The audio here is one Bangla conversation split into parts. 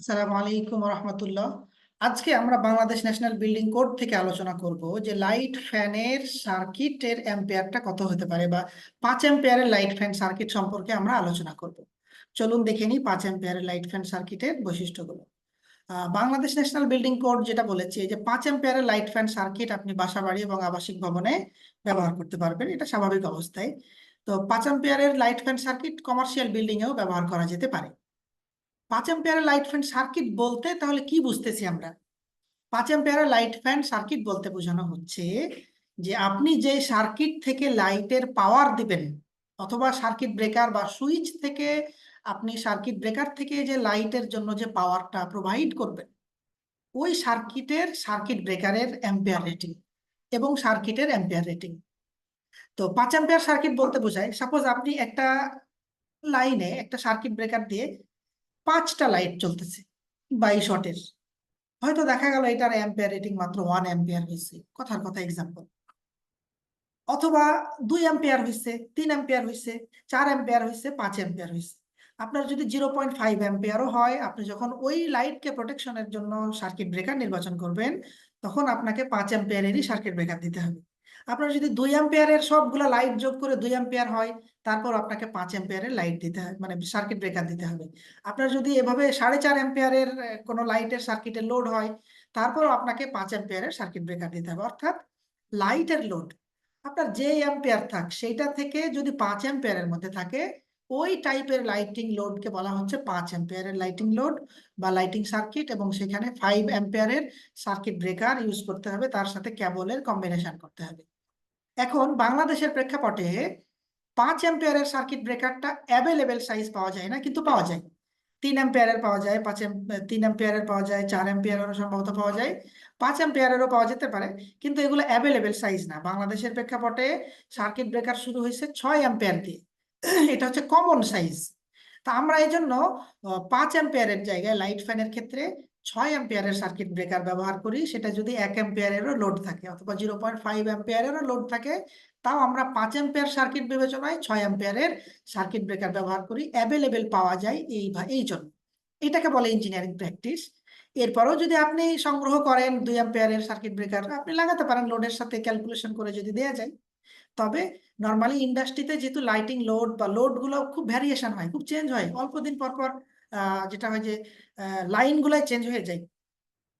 আসসালামু আলাইকুম রহমতুল্লাহ। আজকে আমরা বাংলাদেশ ন্যাশনাল বিল্ডিং কোড থেকে আলোচনা করব যে লাইট ফ্যানের সার্কিটের অ্যাম্পিয়ারটা কত হতে পারে বা পাঁচ অ্যাম্পিয়ারের লাইট ফ্যান সার্কিট সম্পর্কে আমরা আলোচনা করব। চলুন দেখে নিই পাঁচ অ্যাম্পিয়ারের লাইট ফ্যান সার্কিটের বৈশিষ্ট্যগুলো। বাংলাদেশ ন্যাশনাল বিল্ডিং কোড যেটা বলেছে যে পাঁচ অ্যাম্পিয়ারের লাইট ফ্যান সার্কিট আপনি বাসা বাড়ি এবং আবাসিক ভবনে ব্যবহার করতে পারবেন, এটা স্বাভাবিক অবস্থায়। তো পাঁচ অ্যাম্পিয়ারের light fan circuit commercial building এও ব্যবহার করা যেতে পারে। পাঁচ অ্যাম্পিয়ারের লাইট ফ্যান সার্কিট বলতে, তাহলে কি বুঝতেছি আমরা? পাঁচ অ্যাম্পিয়ারের লাইট ফ্যান সার্কিট বলতে বোঝানো হচ্ছে যে, আপনি যে সার্কিট থেকে লাইটের পাওয়ার দিবেন, অথবা সার্কিট ব্রেকার বা সুইচ থেকে আপনি সার্কিট ব্রেকার থেকে যে লাইটের জন্য যে পাওয়ারটা প্রোভাইড করবেন, ওই সার্কিটের সার্কিট ব্রেকারের অ্যাম্পিয়ার রেটিং এবং সার্কিটের অ্যাম্পিয়ার রেটিং তো পাঁচ অ্যাম্পিয়ার সার্কিট বলতে বোঝায় সাপোজ আপনি একটা লাইনে একটা সার্কিট ব্রেকার দিয়ে পাঁচটা লাইট চলতেছে বাইশ শটের হয়তো দেখা গেল এটার অ্যাম্পিয়ার রেটিং মাত্র ওয়ান অ্যাম্পিয়ার হয়েছে, কথার কথা এক্সাম্পল অথবা দুই অ্যাম্পিয়ার হয়েছে, তিন অ্যাম্পিয়ার হয়েছে, চার অ্যাম্পিয়ার হয়েছে, পাঁচ অ্যাম্পিয়ার হয়েছে। আপনার যদি জিরো পয়েন্ট ফাইভ অ্যাম্পিয়ারও হয়, আপনি যখন ওই লাইটকে প্রোটেকশনের জন্য সার্কিট ব্রেকার নির্বাচন করবেন, তখন আপনাকে পাঁচ অ্যাম্পিয়ারেরই সার্কিট ব্রেকার দিতে হবে। আপনার যদি দুই অ্যাম্পিয়ারের সবগুলো লাইট যোগ করে দুই অ্যাম্পিয়ার হয় তারপর আপনাকে পাঁচ অ্যাম্পিয়ারের লাইট দিতে হবে মানে সার্কিট ব্রেকার দিতে হবে। আপনার যদি এভাবে সাড়ে চার অ্যাম্পিয়ারের আহ, কোনো লাইটের সার্কিটে লোড হয় তারপর আপনাকে পাঁচ অ্যাম্পিয়ারের সার্কিট ব্রেকার দিতে হবে। অর্থাৎ লাইটের লোড আপনার যে অ্যাম্পিয়ার থাক সেইটা থেকে যদি পাঁচ অ্যাম্পিয়ারের মধ্যে থাকে ওই টাইপের লাইটিং লোডকে বলা হচ্ছে পাঁচ অ্যাম্পিয়ারের লাইটিং লোড বা লাইটিং সার্কিট এবং সেখানে ফাইভ অ্যাম্পিয়ারের সার্কিট ব্রেকার ইউজ করতে হবে তার সাথে ক্যাবলের কম্বিনেশন করতে হবে। এখন বাংলাদেশের প্রেক্ষাপটে পাঁচ অ্যাম্পিয়ারের সার্কিট ব্রেকারটা অ্যাভেলেবেল সাইজ পাওয়া যায় না, কিন্তু পাওয়া যায়। তিন অ্যাম্পিয়ারের পাওয়া যায়, পাঁচ তিন অ্যাম্পিয়ারের পাওয়া যায়, চার অ্যাম্পিয়ারেরও সম্ভবত পাওয়া যায়। পাঁচ অ্যাম্পিয়ারেরও পাওয়া যেতে পারে, কিন্তু এগুলো অ্যাভেলেবেল সাইজ না। বাংলাদেশের প্রেক্ষাপটে সার্কিট ব্রেকার শুরু হয়েছে ছয় অ্যাম্পিয়ার দিয়ে। এটা হচ্ছে কমন সাইজ তা আমরা এই জন্য পাঁচ অ্যাম্পিয়ারের জায়গায় লাইট ফ্যানের ক্ষেত্রে ছয় অ্যাম্পিয়ারের সার্কিট ব্রেকার ব্যবহার করি, সেটা যদি এক অ্যাম্পিয়ারেরও লোড থাকে অথবা জিরো পয়েন্ট ফাইভ অ্যাম্পিয়ারেরও লোড থাকে, তাও আমরা পাঁচ অ্যাম্পিয়ার সার্কিট বিবেচনায় ছয় অ্যাম্পিয়ারের সার্কিট ব্রেকার ব্যবহার করি অ্যাভেলেবেল পাওয়া যায় এই এই জন্য। এটাকে বলে ইঞ্জিনিয়ারিং প্র্যাকটিস এরপরেও যদি আপনি সংগ্রহ করেন দুই অ্যাম্পিয়ারের সার্কিট ব্রেকার, আপনি লাগাতে পারেন লোডের সাথে ক্যালকুলেশন করে যদি দেওয়া যায়। তবে নর্মালি ইন্ডাস্ট্রিতে যেহেতু লাইটিং লোড বা লোডগুলো খুব ভ্যারিয়েশন হয়, খুব চেঞ্জ হয়, অল্প দিন পর পর যেটা হয় যে লাইন গুলাই চেঞ্জ হয়ে যায়।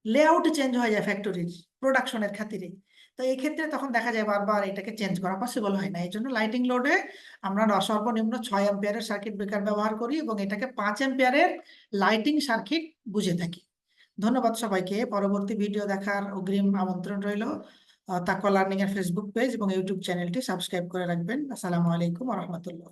লেআউট চেঞ্জ হয়ে যায় ফ্যাক্টরির প্রোডাকশনের খাতিরে। তো এই ক্ষেত্রে তখন দেখা যায় বারবার এটাকে চেঞ্জ করা পসিবল হয় না। এই জন্য লাইটিং লোডে আমরা সর্বনিম্ন ছয় অ্যাম্পিয়ারের সার্কিট ব্রেকার ব্যবহার করি এবং এটাকে পাঁচ অ্যাম্পিয়ারের লাইটিং সার্কিট বুঝে থাকি। ধন্যবাদ সবাইকে। পরবর্তী ভিডিও দেখার অগ্রিম আমন্ত্রণ রইল তাকওয়া লার্নিং এর ফেসবুক পেজ এবং ইউটিউব চ্যানেলটি সাবস্ক্রাইব করে রাখবেন। আসসালামু আলাইকুম রহমতুল্লাহ।